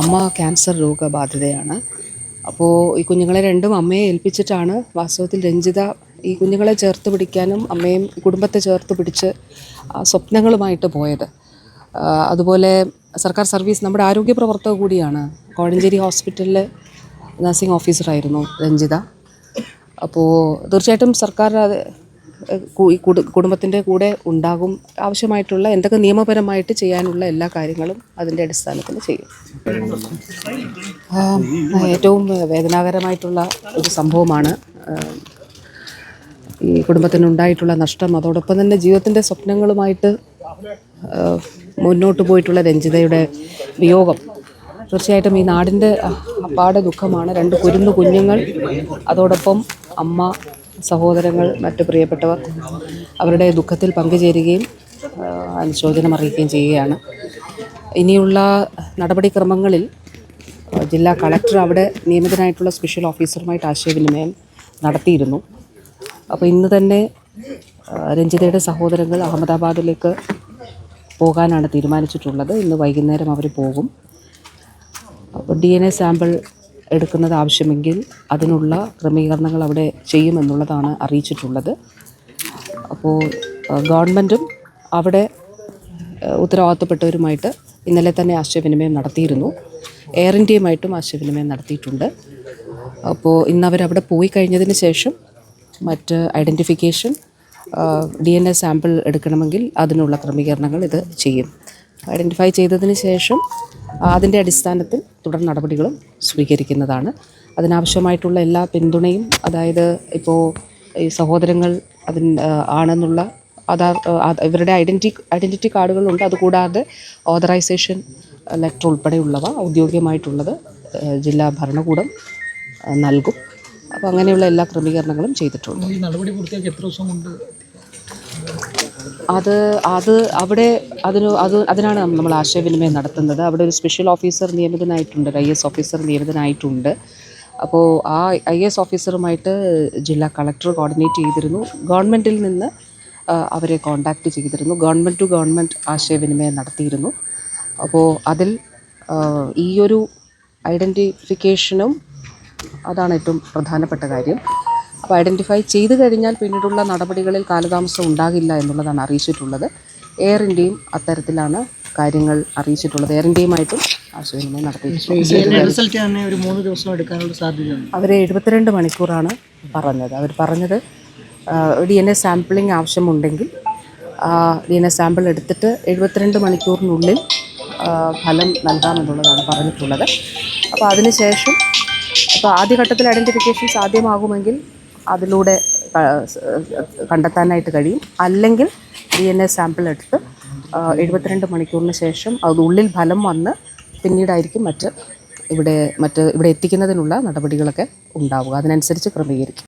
അമ്മ ക്യാൻസർ രോഗബാധിതയാണ്. അപ്പോൾ ഈ കുഞ്ഞുങ്ങളെ രണ്ടും അമ്മയെ ഏൽപ്പിച്ചിട്ടാണ് വാസ്തവത്തിൽ രഞ്ജിത ഈ കുഞ്ഞുങ്ങളെ ചേർത്ത് പിടിക്കാനും അമ്മയും കുടുംബത്തെ ചേർത്ത് പിടിച്ച് സ്വപ്നങ്ങളുമായിട്ട് പോയത്. അതുപോലെ സർക്കാർ സർവീസ് നമ്മുടെ ആരോഗ്യ പ്രവർത്തക കൂടിയാണ്. കോഴഞ്ചേരി ഹോസ്പിറ്റലിൽ നഴ്സിംഗ് ഓഫീസറായിരുന്നു രഞ്ജിത. അപ്പോൾ തീർച്ചയായിട്ടും സർക്കാർ കുടുംബത്തിന്റെ കൂടെ ഉണ്ടാകും. ആവശ്യമായിട്ടുള്ള എന്തൊക്കെ നിയമപരമായിട്ട് ചെയ്യാനുള്ള എല്ലാ കാര്യങ്ങളും അതിന്റെ അടിസ്ഥാനത്തിൽ ചെയ്യും. ഏറ്റവും വേദനാകരമായിട്ടുള്ള ഒരു സംഭവമാണ് ഈ കുടുംബത്തിനുണ്ടായിട്ടുള്ള നഷ്ടം. അതോടൊപ്പം തന്നെ ജീവിതത്തിന്റെ സ്വപ്നങ്ങളുമായിട്ട് മുന്നോട്ട് പോയിട്ടുള്ള രഞ്ജിതയുടെ വിയോഗം. തീർച്ചയായിട്ടും ഈ നാടിന്റെ അപ്പാടെ ദുഃഖമാണ്. രണ്ട് കുരുന്നു കുഞ്ഞുങ്ങൾ അതോടൊപ്പം അമ്മ സഹോദരങ്ങൾ മറ്റു പ്രിയപ്പെട്ടവർ അവരുടെ ദുഃഖത്തിൽ പങ്കുചേരുകയും അനുശോചനം അറിയിക്കുകയും ചെയ്യുകയാണ്. ഇനിയുള്ള നടപടിക്രമങ്ങളിൽ ജില്ലാ കളക്ടർ അവിടെ നിയമിതനായിട്ടുള്ള സ്പെഷ്യൽ ഓഫീസറുമായിട്ട് ആശയവിനിമയം നടത്തിയിരുന്നു. അപ്പോൾ ഇന്ന് തന്നെ രഞ്ജിതയുടെ സഹോദരങ്ങൾ അഹമ്മദാബാദിലേക്ക് പോകാനാണ് തീരുമാനിച്ചിട്ടുള്ളത്. ഇന്ന് വൈകുന്നേരം അവർ പോകും. അപ്പോൾ ഡി എൻ എ സാമ്പിൾ എടുക്കുന്നത് ആവശ്യമെങ്കിൽ അതിനുള്ള ക്രമീകരണങ്ങൾ അവിടെ ചെയ്യുമെന്നുള്ളതാണ് അറിയിച്ചിട്ടുള്ളത്. അപ്പോൾ ഗവൺമെന്റും അവിടെ ഉത്തരവാദിത്തപ്പെട്ടവരുമായിട്ട് ഇന്നലെ തന്നെ ആശയവിനിമയം നടത്തിയിരുന്നു. എയർ ഇന്ത്യയുമായിട്ടും ആശയവിനിമയം നടത്തിയിട്ടുണ്ട്. അപ്പോൾ ഇന്ന് അവരവിടെ പോയി കഴിഞ്ഞതിന് ശേഷം മറ്റ് identification D N A sample എടുക്കണമെങ്കിൽ അതിനുള്ള ക്രമീകരണങ്ങൾ ഇത് ചെയ്യും. ഐഡന്റിഫൈ ചെയ്തതിന് ശേഷം അതിന്റെ അടിസ്ഥാനത്തിൽ തുടർ നടപടികളും സ്വീകരിക്കുന്നതാണ്. അതിനാവശ്യമായിട്ടുള്ള എല്ലാ പിന്തുണയും അതായത് ഇപ്പോൾ ഈ സഹോദരങ്ങൾ അതിന് ആണെന്നുള്ള ആധാർ ഇവരുടെ ഐഡന്റി ഐഡന്റിറ്റി കാർഡുകളുണ്ട്. അതുകൂടാതെ ഓതറൈസേഷൻ ലെറ്റർ ഉൾപ്പെടെയുള്ളവ ഔദ്യോഗികമായിട്ടുള്ളത് ജില്ലാ ഭരണകൂടം നൽകും. അപ്പോൾ അങ്ങനെയുള്ള എല്ലാ ക്രമീകരണങ്ങളും ചെയ്തിട്ടുണ്ട്. ഈ നടപടി പൂർത്തിയാക്കി എത്ര ദിവസം കൊണ്ട് അത് അത് അവിടെ അതിന് അത് അതിനാണ് നമ്മൾ ആശയവിനിമയം നടത്തുന്നത്. അവിടെ ഒരു സ്പെഷ്യൽ ഓഫീസർ നിയമിതനായിട്ടുണ്ട് ഐ എസ് ഓഫീസർ നിയമിതനായിട്ടുണ്ട്. അപ്പോൾ ആ ഐ എസ് ഓഫീസറുമായിട്ട് ജില്ലാ കളക്ടർ കോർഡിനേറ്റ് ചെയ്തിരുന്നു. ഗവൺമെന്റിൽ നിന്ന് അവരെ കോണ്ടാക്റ്റ് ചെയ്തിരുന്നു. ഗവൺമെന്റ് ടു ഗവൺമെന്റ് ആശയവിനിമയം നടത്തിയിരുന്നു. അപ്പോൾ അതിൽ ഈ ഒരു ഐഡന്റിഫിക്കേഷനും അതാണ് ഏറ്റവും പ്രധാനപ്പെട്ട കാര്യം. അപ്പോൾ ഐഡന്റിഫൈ ചെയ്തു കഴിഞ്ഞാൽ പിന്നീടുള്ള നടപടികളിൽ കാലതാമസം ഉണ്ടാകില്ല എന്നുള്ളതാണ് അറിയിച്ചിട്ടുള്ളത്. എയർ ഇന്ത്യയും അത്തരത്തിലാണ് കാര്യങ്ങൾ അറിയിച്ചിട്ടുള്ളത്. എയർ ഇന്ത്യയുമായിട്ടും ആശയവിനിമയം നടത്തിയിട്ടുണ്ട് സാധ്യതയുണ്ട്. അവർ എഴുപത്തിരണ്ട് മണിക്കൂറാണ് പറഞ്ഞത്. അവർ പറഞ്ഞത് ഡി എൻ എ സാമ്പിളിംഗ് ആവശ്യമുണ്ടെങ്കിൽ ഡി എൻ എ സാമ്പിൾ എടുത്തിട്ട് എഴുപത്തിരണ്ട് മണിക്കൂറിനുള്ളിൽ ഫലം നൽകാമെന്നുള്ളതാണ് പറഞ്ഞിട്ടുള്ളത്. അപ്പോൾ അതിനുശേഷം അപ്പോൾ ആദ്യഘട്ടത്തിൽ ഐഡന്റിഫിക്കേഷൻ സാധ്യമാകുമെങ്കിൽ അതിലൂടെ കണ്ടെത്താനായിട്ട് കഴിയും. അല്ലെങ്കിൽ ഡി എൻ എ സാമ്പിൾ എടുത്ത് എഴുപത്തിരണ്ട് മണിക്കൂറിന് ശേഷം അത് ഉള്ളിൽ ഫലം വന്ന് പിന്നീടായിരിക്കും മറ്റ് ഇവിടെ മറ്റ് ഇവിടെ എത്തിക്കുന്നതിനുള്ള നടപടികളൊക്കെ ഉണ്ടാവുക. അതിനനുസരിച്ച് ക്രമീകരിക്കും.